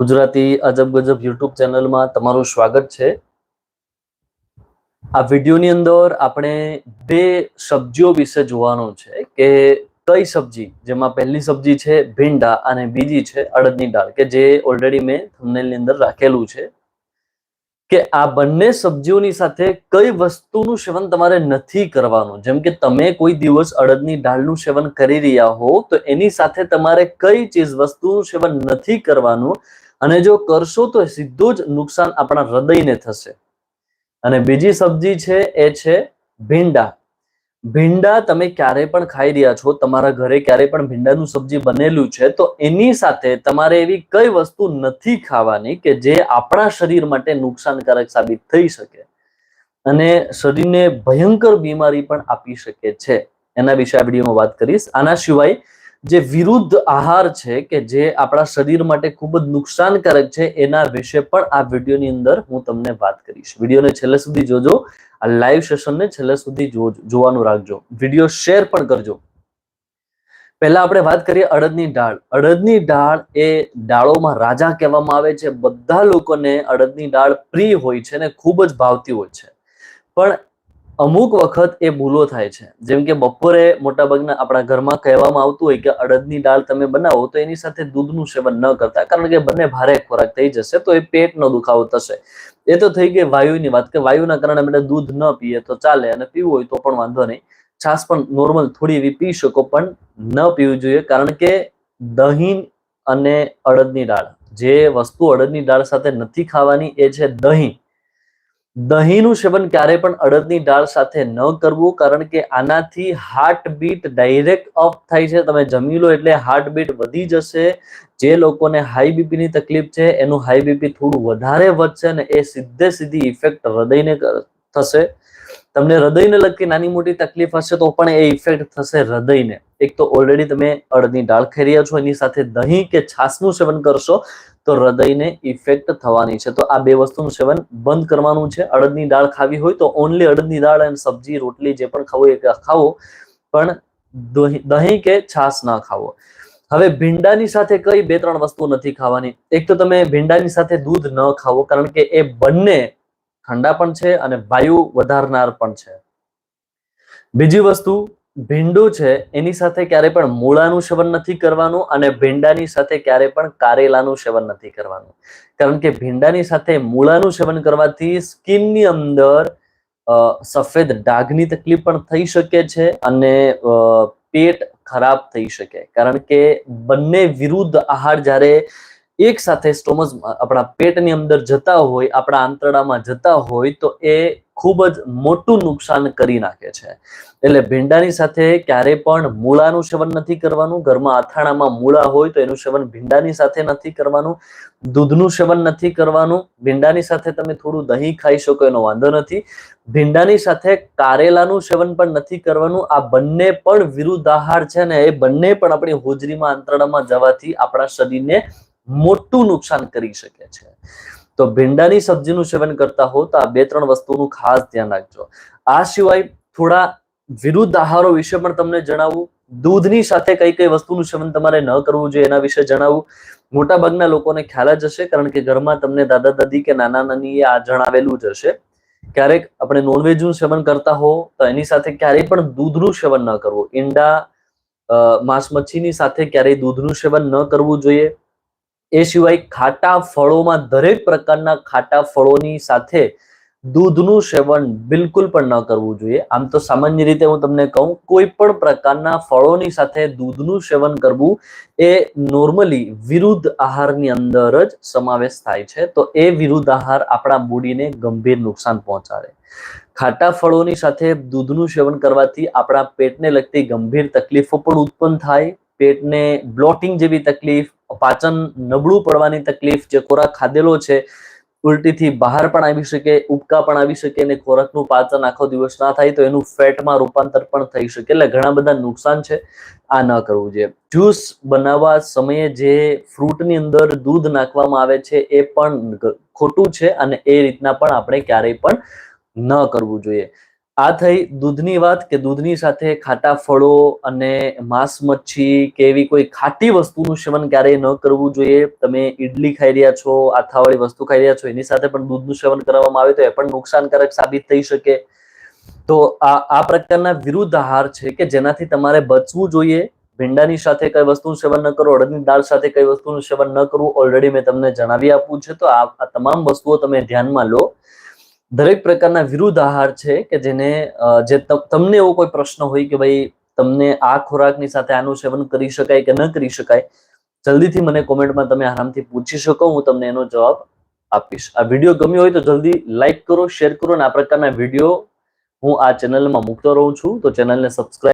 ગુજરાતી અજબ ગજબ યુટ્યુબ ચેનલમાં તમારું સ્વાગત છે. આ વિડીયોની અંદર આપણે બે સબ્જીઓ વિશે જોવાનું છે કે કઈ સબ્જી, જેમાં પહેલી સબ્જી છે ભીંડા અને બીજી છે અડદની દાળ, કે જે ઓલરેડી મેં થંબનેલની અંદર રાખેલું છે. કે આ બંને સબ્જીઓની સાથે કઈ વસ્તુનું સેવન તમારે નથી કરવાનું? જેમ કે તમે કોઈ દિવસ અડદની દાળનું સેવન કરી રહ્યા હો, તો એની સાથે તમારે કઈ ચીજ વસ્તુનું સેવન નથી કરવાનું? અને જો કરશો તો સીધું જ નુકસાન આપણા હૃદયને થશે. અને બીજી સબ્જી છે, એ છે ભીંડા. ભીંડા તમે ક્યારે પણ ખાઈ રહ્યા છો, તમારા ઘરે ક્યારે પણ ભીંડાનું સબ્જી બનેલું છે, તો એની સાથે તમારે એવી કઈ વસ્તુ નથી ખાવાની કે જે આપણા શરીર માટે નુકસાનકારક સાબિત થઈ શકે. અને શરીરને ભયંકર બીમારી પણ આપી શકે છે. એના વિશે આ વિડીયોમાં વાત કરીશ. આના સિવાય જે વિરુદ્ધ આહાર છે કે જે આપણા શરીર માટે ખૂબ જ નુકસાનકારક છે, એના વિશે પણ આ વિડીયોની અંદર હું તમને વાત કરીશ. વિડીયોને છેલ્લે સુધી જોજો, આ લાઈવ સેશનને છેલ્લે સુધી જોવાનું રાખજો. વીડિયો શેર પણ કરજો. પહેલા આપણે વાત કરીએ અડદની દાળ. અડદની દાળ એ દાળોમાં રાજા કહેવામાં આવે છે. બધા લોકોને અડદની દાળ પ્રિય હોય છે ને ખૂબ જ ભાવતી હોય છે. પણ અમુક વખત એ ભૂલો થાય છે. જેમ કે બપોરે મોટાભાગના આપણા ઘરમાં કહેવામાં આવતું હોય કે અડદની દાળ તમે બનાવો તો એની સાથે દૂધનું સેવન ન કરતા. કારણ કે બંને ભારે ખોરાક થઈ જશે તો એ પેટનો દુખાવો થશે. એ તો થઈ ગઈ વાયુની વાત કે વાયુના કારણે આપણે દૂધ ન પીએ તો ચાલે અને પીવું હોય તો પણ વાંધો નહીં. છાશ પણ નોર્મલ થોડી એવી પી શકો પણ ન પીવું જોઈએ કારણ કે દહીં અને અડદની દાળ. જે વસ્તુ અડદની દાળ સાથે નથી ખાવાની એ છે દહીં. દહીંનું સેવન ક્યારે પણ અડદની દાળ સાથે ન કરવું, કારણ કે આનાથી હાર્ટ બીટ ડાયરેક્ટ અપ થાય છે. તમે જમી લો એટલે હાર્ટ બીટ વધી જશે. જે લોકોને હાઈ બીપીની તકલીફ છે, એનું હાઈ બીપી થોડું વધારે વધશે ને એ સીધે સીધી ઇફેક્ટ હૃદયને થશે. તમને હૃદયને લગતી નાની મોટી તકલીફ હશે તો પણ એ ઇફેક્ટ થશે હૃદયને. એક તો ઓલરેડી તમે અડદની દાળ ખાઈ રહ્યા છો, એની સાથે દહીં કે છાશનું સેવન કરશો, તો હૃદયને ઇફેક્ટ થવાની છે. તો આ બે વસ્તુનું સેવન બંધ કરવાનું છે. અડદની દાળ ખાવી હોય તો ઓનલી અડદની દાળ અને સબ્જી, રોટલી જે પણ ખાવું એ ખાવો, પણ દહીં કે છાશ ના ખાવો. હવે ભીંડાની સાથે કઈ બે ત્રણ વસ્તુ નથી ખાવાની. એક તો તમે ભીંડાની સાથે દૂધ ન ખાવો, કારણ કે એ બંને ઠંડા પણ છે અને વાયુ વધારનાર પણ છે. બીજી વસ્તુ, ભીંડું છે, એની સાથે ક્યારે પણ મૂળાનું સેવન નથી કરવાનું અને ભીંડાની સાથે ક્યારે પણ કારેલાનું સેવન નથી કરવાનું. કારણ કે ભીંડાની સાથે મૂળાનું સેવન કરવાથી સ્કિનની અંદર સફેદ ડાઘની તકલીફ પણ થઈ શકે છે અને પેટ ખરાબ થઈ શકે. કારણ કે બંને વિરુદ્ધ આહાર જ્યારે એક સાથે સ્ટોમસ આપણા પેટની અંદર જતા હોય, આપણા આંતરડામાં જતા હોય, તો એ ખૂબ જ મોટું નુકસાન કરી નાખે છે. એટલે ભીંડાની સાથે ક્યારે પણ મૂળાનું સેવન નથી કરવાનું. ઘરમાં અથાણામાં મૂળા હોય તો એનું સેવન ભીંડાની સાથે નથી કરવાનું. દૂધનું સેવન નથી કરવાનું. ભીંડાની સાથે તમે થોડું દહીં ખાઈ શકો, એનો વાંધો નથી. ભીંડાની સાથે કારેલાનું સેવન પણ નથી કરવાનું. આ બંને પણ વિરુદ્ધ આહાર છે ને એ બંને પણ આપણી હોજરીમાં, આંતરડામાં જવાથી આપણા શરીરને મોટું નુકસાન કરી શકે છે. તો ભીંડાની સબ્જીનું સેવન કરતા હો તો આ બે ત્રણ વસ્તુનું ખાસ ધ્યાન રાખજો. આ સિવાય થોડા વિરુદ્ધ આહારો વિશે પણ તમને જણાવું. દૂધની સાથે કઈ કઈ વસ્તુનું સેવન તમારે ન કરવું જોઈએ એના વિશે જણાવું. મોટાભાગના લોકોને ખ્યાલ જ હશે કારણ કે ઘરમાં તમને દાદા દાદી કે નાના નાની આ જણાવેલું જ હશે. ક્યારેક આપણે નોનવેજનું સેવન કરતા હો તો એની સાથે ક્યારેય પણ દૂધનું સેવન ન કરવું. ઈંડા માંસ મચ્છીની સાથે ક્યારેય દૂધનું સેવન ન કરવું જોઈએ. એ સિવાય ખાટા ફળોમાં દરેક પ્રકારના ખાટા ફળોની સાથે દૂધનું સેવન બિલકુલ પણ ન કરવું જોઈએ. આમ તો સામાન્ય રીતે હું તમને કહું, કોઈ પણ પ્રકારના ફળોની સાથે દૂધનું સેવન કરવું એ નોર્મલી વિરુદ્ધ આહારની અંદર જ સમાવેશ થાય છે. તો એ વિરુદ્ધ આહાર આપણા બોડીને ગંભીર નુકસાન પહોંચાડે. ખાટા ફળોની સાથે દૂધનું સેવન કરવાથી આપણા પેટને લગતી ગંભીર તકલીફો પણ ઉત્પન્ન થાય. પેટને બ્લોટિંગ જેવી તકલીફ પાચન નબળું પડવાની તકલીફ જે ખોરાક ખાધેલો છે, ઉલટીથી બહાર પણ આવી શકે, ઉબકા પણ આવી શકે અને ખોરાકનું પાચન આખો દિવસ ના થાય તો એનું ફેટમાં રૂપાંતર પણ થઈ શકે. એટલે ઘણા બધા નુકસાન છે, આ ન કરવું જોઈએ. જ્યુસ બનાવવા સમયે જે ફ્રૂટની અંદર દૂધ નાખવામાં આવે છે એ પણ ખોટું છે અને એ રીતના પણ આપણે ક્યારેય પણ ન કરવું જોઈએ. આ થઈ દૂધની વાત કે દૂધની સાથે ખાટા ફળો અને માંસ મચ્છી કે એવી કોઈ ખાટી વસ્તુનું સેવન ક્યારેય ન કરવું જોઈએ. તમે ઈડલી ખાઈ રહ્યા છો, આથાવાળી વસ્તુ ખાઈ રહ્યા છો, એની સાથે પણ દૂધનું સેવન કરવામાં આવે તો એ પણ નુકસાનકારક સાબિત થઈ શકે. તો આ આ પ્રકારના વિરુદ્ધ આહાર છે કે જેનાથી તમારે બચવું જોઈએ. ભીંડાની સાથે કઈ વસ્તુનું સેવન ન કરો, અડદની દાળ સાથે કઈ વસ્તુનું સેવન ન કરવું ઓલરેડી મેં તમને જણાવી આપવું છે. તો આ આ તમામ વસ્તુઓ તમે ધ્યાનમાં લો. દરેક પ્રકારના વિરુદ્ધ આહાર છે કે જેને જે તમને એવો કોઈ પ્રશ્ન હોય કે ભાઈ તમને આ ખોરાકની સાથે આનું સેવન કરી શકાય કે ન કરી શકાય, જલ્દીથી મને કોમેન્ટમાં તમે આરામથી પૂછી શકો, હું તમને એનો જવાબ આપીશ. આ વીડિયો ગમ્યો હોય તો જલ્દી લાઈક કરો, શેર કરો અને આ પ્રકારના વીડિયો હું આ ચેનલમાં મૂકતો રહું છું. તો ચેનલને સબસ્ક્રાઇબ